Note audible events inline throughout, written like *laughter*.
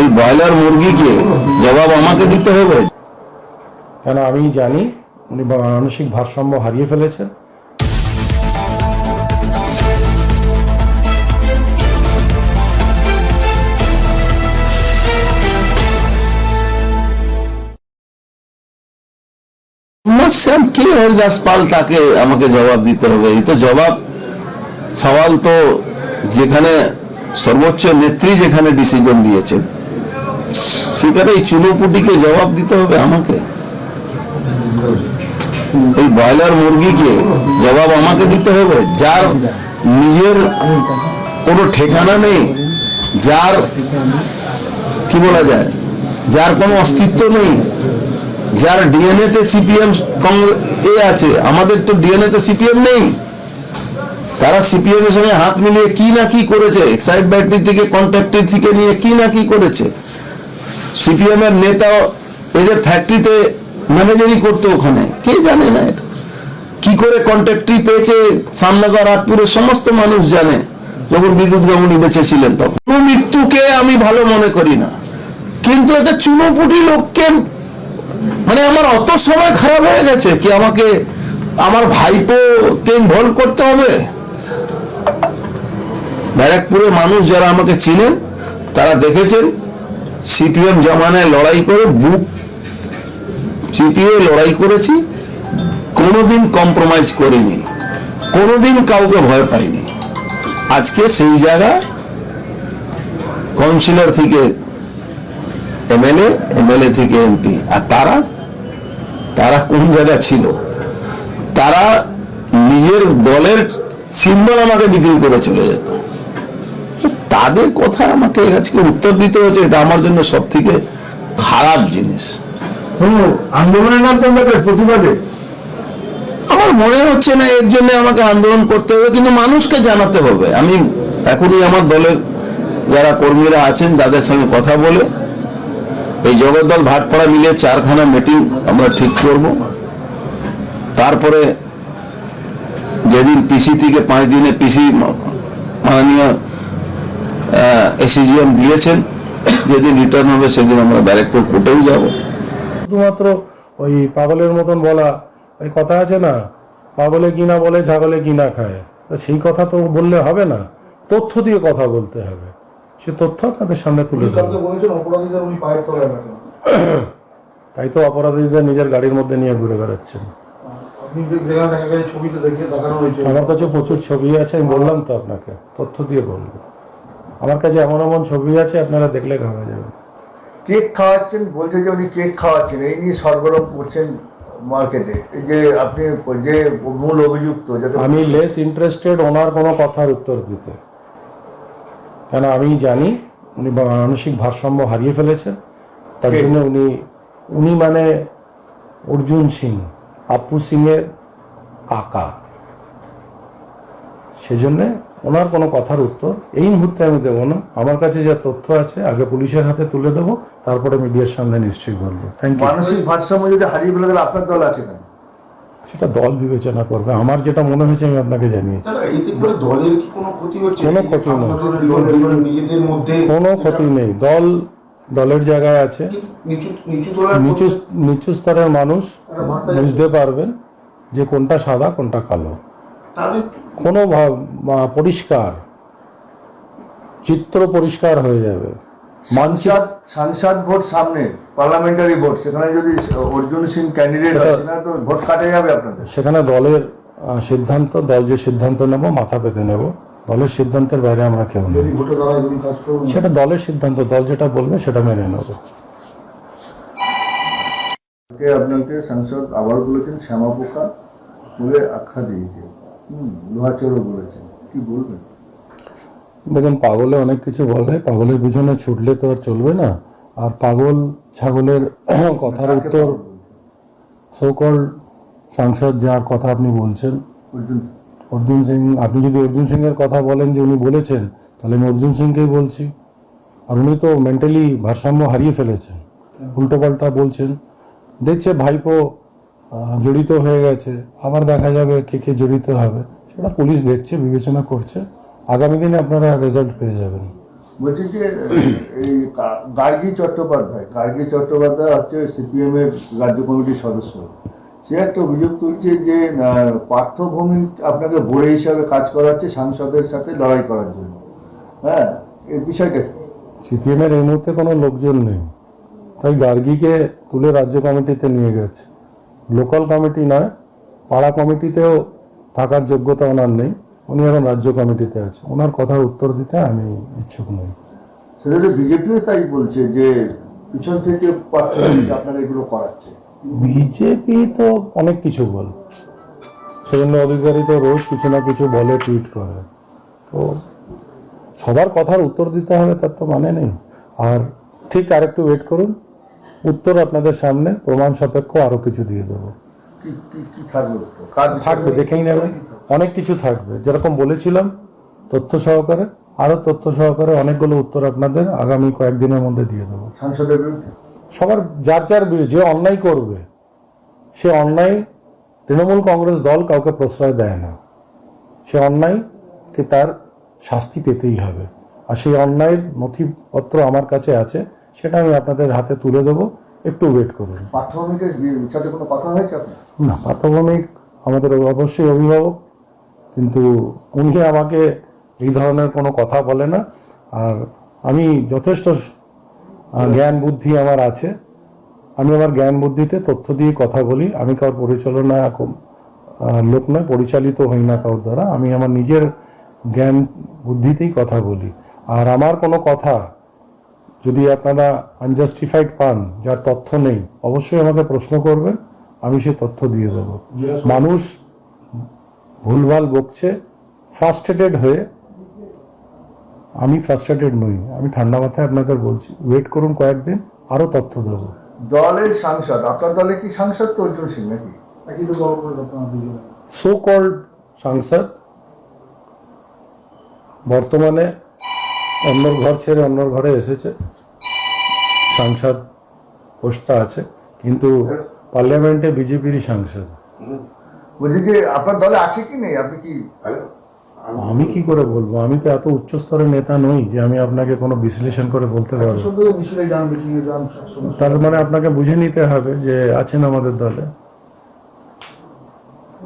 এই ব্রয়লার মুরগিকে জবাব আমাকে দিতে হবে। কেন আমি জানি উনি মানসিক ভারসাম্য হারিয়ে ফেলেছেন। শ্যাম কে হরিদাস পাল তাকে আমাকে জবাব দিতে হবে? এই তো জবাব সওয়াল তো যেখানে সর্বোচ্চ নেত্রী যেখানে ডিসিশন দিয়েছেন, সেখানে এই চুনোপুটিকে জবাব দিতে হবে আমাকে? এই ব্রয়লার মুরগিকে জবাব আমাকে দিতে হবে? যার নিজের কোনো ঠিকানা নেই, যার কি বলা যায়, যার কোনো অস্তিত্ব নেই, যার ডিএনএ তে সিপিএম এ আছে, আমাদের তো ডিএনএ তে সিপিএম নেই। তারা সিপিএম এর সঙ্গে হাত মিলিয়ে কি না কি করেছে? এক্সাইড ব্যাটারি থেকে কন্ট্রাক্টর থেকে নিয়ে কি না কি করেছে? সিপিএম এর নেতা এদের ফ্যাক্টরিতে ম্যানেজারই করতো ওখানে, কে জানে না এটা? কি করে কন্ট্রাক্টরি পেয়েছে? সামনগর রাতপুরের সমস্ত মানুষ জানে। যখন বিদ্যুৎ গাঙ্গুলি বেঁচে ছিলেন তখন মৃত্যুকে আমি ভালো মনে করি না। কিন্তু একটা চুনোপুটি লোককে মানে আমার অত সময় খারাপ হয়ে গেছে কি আমাকে, আমার ভাইপোকে ইনভলভ করতে হবে? ব্যারাকপুরের মানুষ যারা আমাকে চিনেন, তারা দেখেছেন, সিপিএম জমানায় লড়াই করে বুক সিপিএ লড়াই করেছি, কোনোদিন কম্প্রোমাইজ করিনি, কোনোদিন কাউকে ভয় পাইনি। আজকে সেই জায়গা কাউন্সিলর থেকে এমএলএ এমএলএ থেকে এমপি। আর তারা তারা কোন জায়গা ছিল? তারা নিজের দলের সিম্বল আমাকে বিক্রি করে চলে যেত। তাদের কথা আমাকে আজকে উত্তর দিতে হয়েছে এটা আমার জন্য সব থেকে খারাপ জিনিস। কোনো আন্দোলনের মাধ্যমে প্রতিবাদে? আমার মনে হচ্ছে না এর জন্য আমাকে আন্দোলন করতে হবে কিন্তু মানুষকে জানাতে হবে। আমি এখনই আমার দলের যারা কর্মীরা আছেন তাদের সঙ্গে কথা বলে এই জগদ্দল ভাটপাড়া মিলিয়ে চারখানা মিটিং আমরা ঠিক করব। তারপরে যেদিন পিসি থেকে পাঁচ দিনে পিসি মাননীয় এসিজিএম দিয়েছেন যেদিন রিটার্ন হবে সেদিন আমরা ব্যারেকপুর কোর্টেও যাব। শুধুমাত্র ওই পাগলের মতন বলা ওই কথা আছে না পাগলে কিনা বলে ছাগলে কিনা খায়। তা সেই কথা তো বললে হবে না তথ্য দিয়ে কথা বলতে হবে। সে তথ্য আপনাদের সামনে তুলে তাই তো অপরাধীদের নিজের গাড়ির মধ্যে নিয়ে ঘুরে বেড়াচ্ছেন। আমার কাছে প্রচুর ছবি আছে আমি বললাম তো আপনাকে তথ্য দিয়ে বলব। আমার কাছে এমন এমন ছবি আছে আপনারা দেখলে ঘামে যাবে কেক খাওয়াচ্ছেন বলছে যে উনি কেক খাওয়াচ্ছেন এই নিয়ে সরগরম করছেন মার্কেটে এই যে আপনি যে মূল অভিযুক্ত যাতে আমি লেস ইন্টারেস্টেড ওনার কোনো কথার উত্তর দিতে। কেন আমি জানি উনি মানসিক ভারসাম্য হারিয়ে ফেলেছেন তার জন্য উনি উনি মানে অর্জুন সিং আপু সিংয়ের কাকা সেজন্যে ওনার কোনো কথার উত্তর এই মুহূর্তে আমি দেবো না। আমার কাছে যা তথ্য আছে আগে পুলিশের হাতে তুলে দেবো তারপরে মিডিয়ার সামনে নিশ্চয়ই বলব। থ্যাংক ইউ মানসিক ভারসাম্য যদি হারিয়ে ফেলে তাহলে আপনার দল আছে না সেটা দল বিবেচনা করবে। আমার যেটা মনে হয়েছে আমি আপনাকে জানিয়েছি। কোনো ক্ষতি নেই। আপনাদের নিজেদের- নিজেদের মধ্যে কোনো ক্ষতি নেই। দল দলের জায়গায় আছে। নিচু নিচু দলের নিচু নিচু স্তরের মানুষ বুঝতে পারবেন যে কোনটা সাদা কোনটা কালো। তাদের কোনো পরিষ্কার চিত্র পরিষ্কার হয়ে যাবে। মানচিত্র সাংসদ ভোট সামনে পার্লামেন্টারি ভোট সেখানে যদি অর্জুন সিং ক্যান্ডিডেট হয় সেখানে তো ভোট কাটে যাবে আপনাদের। সেখানে দলের সিদ্ধান্ত দল যে সিদ্ধান্ত নেব মাথা পেতে নেব। দলের সিদ্ধান্তের বাইরে আমরা কেউ নেই। সেটা দলের সিদ্ধান্ত দল যেটা বলবে সেটা মেনে নেব। আপনাকে সাংসদ আবার বলেছেন শ্যামা পোকা তুলে আখ্যা দিয়েছে। হুম লোহাচড়ও বলেছেন। কি বলবেন? দেখুন পাগলে অনেক কিছু বলে পাগলের পিছনে ছুটলে তো আর চলবে না। আর পাগল ছাগলের *coughs* কথার উত্তর সকল সাংসদ যার কথা আপনি বলছেন। অর্জুন। সিং আপনি যদি অর্জুন সিং এর কথা বলেন যে উনি বলেছেন তাহলে আমি অর্জুন সিংকেই বলছি। আর উনি তো মেন্টালি ভারসাম্য হারিয়ে ফেলেছেন। উল্টোপাল্টা বলছেন। দেখছে ভাইপো জড়িত হয়ে গেছে। আবার দেখা যাবে কে কে জড়িত হবে। সেটা পুলিশ দেখছে বিবেচনা করছে। আগামী দিনে আপনারা রেজাল্ট পেয়ে যাবেন। বলছি যে এই গার্গী চট্টোপাধ্যায় গার্গী চট্টোপাধ্যায় হচ্ছে সিপিএম এর রাজ্য কমিটির সদস্য। সে একটা অভিযোগ তুলছে যে পার্থভূমি আপনাকে বোর্ডে হিসাবে কাজ করাচ্ছে সাংসদের সাথে লড়াই করার জন্য। হ্যাঁ এই বিষয়টা? সিপিএমের এই মুহূর্তে কোনো লোকজন নেই। তাই গার্গীকে তুলে রাজ্য কমিটিতে নিয়ে গেছে। লোকাল কমিটি নয় পাড়া কমিটিতেও থাকার যোগ্যতা ওনার নেই। উনি এখন রাজ্য কমিটিতে আছে। ওনার কথার উত্তর দিতে আমি ইচ্ছুক নই। সেটা তো বিজেপিও তাই বলছে যে পিছন থেকে আপনারা এগুলো করাচ্ছে। বিজেপি তো অনেক কিছু বল। সেজন্য অধিকারী তো রোজ কিছু না কিছু বলে টুইট করে। তো সবার কথার উত্তর দিতে হবে তার তো মানে নেই। আর ঠিক আরেকটু ওয়েট করুন। উত্তর আপনাদের সামনে প্রমাণ সাপেক্ষ আরও কিছু দিয়ে দেবো? থাকবে দেখেই নেবেন। অনেক কিছু থাকবে। যেরকম বলেছিলাম তথ্য সহকারে আরও তথ্য সহকারে অনেকগুলো উত্তর আপনাদের আগামী কয়েকদিনের মধ্যে দিয়ে দেবো। সবার যার যার যে অন্যায় করবে সে অন্যায় তৃণমূল কংগ্রেস দল কাউকে প্রশ্রয় দেয় না। সে অন্যায়কে তার শাস্তি পেতেই হবে। আর সেই অন্যায়ের নথিপত্র আমার কাছে আছে সেটা আমি আপনাদের হাতে তুলে দেবো। একটু ওয়েট করুন। পার্থভূমিকের সাথে কোনো কথা হয়েছে না প্রাথমিক আমাদের অবশ্যই অভিভাবক কিন্তু উনি আমাকে এই ধরনের কোনো কথা বলে না। আর আমি যথেষ্ট জ্ঞান বুদ্ধি আমার আছে। আমি আমার জ্ঞান বুদ্ধিতে তথ্য দিয়ে কথা বলি। আমি কারোর পরিচালনা আহ, লোক নয় পরিচালিত হই না কারোর দ্বারা। আমি আমার নিজের জ্ঞান বুদ্ধিতেই কথা বলি। আর আমার কোনো কথা যদি আপনারা আনজাস্টিফাইড পান যার তথ্য নেই অবশ্যই আমাকে প্রশ্ন করবেন আমি সে তথ্য দিয়ে দেব। মানুষ ভুলভাল বকছে ফার্স্টেটেড হয়ে আমি ফার্স্টেটেড নই আমি ঠান্ডা মাথায় আপনাদের বলছি ওয়েট করুন কয়েকদিন আরও তথ্য দেবো। দলের সাংসদ আপনার দলে কি সাংসদ তো অর্জুন সিং নাকি? সো কল্ড সাংসদ বর্তমানে অন্যর ঘর ছেড়ে অন্যর ঘরে এসেছে। সাংসদ পোস্টটা আছে কিন্তু পার্লামেন্টে বিজেপিরই সাংসদ। বলছি যে আপনার দলে আছে কি নেই? আপনি কি আমি কি করে বলব? আমি তো এত উচ্চ স্তরের নেতা নই যে আমি আপনাকে কোনো বিশ্লেষণ করে বলতে পারব। তার মানে আপনাকে বুঝে নিতে হবে যে আছেন আমাদের দলে।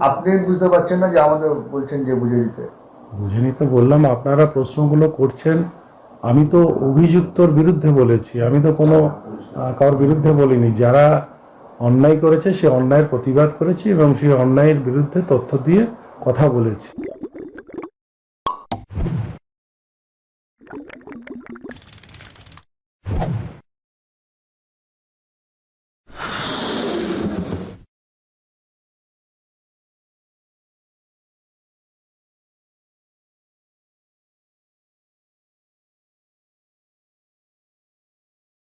আপনি বুঝতে পারছেন না যে আমাদের বলছেন যে বুঝে নিতে। বুঝে নিতে বললাম আপনারা প্রশ্নগুলো করছেন আমি তো অভিযুক্তর বিরুদ্ধে বলেছি, আমি তো কোনো কার কারোর বিরুদ্ধে বলিনি। যারা অন্যায় করেছে, সে অন্যায়ের প্রতিবাদ করেছি এবং সে অন্যায়ের বিরুদ্ধে তথ্য দিয়ে কথা বলেছি।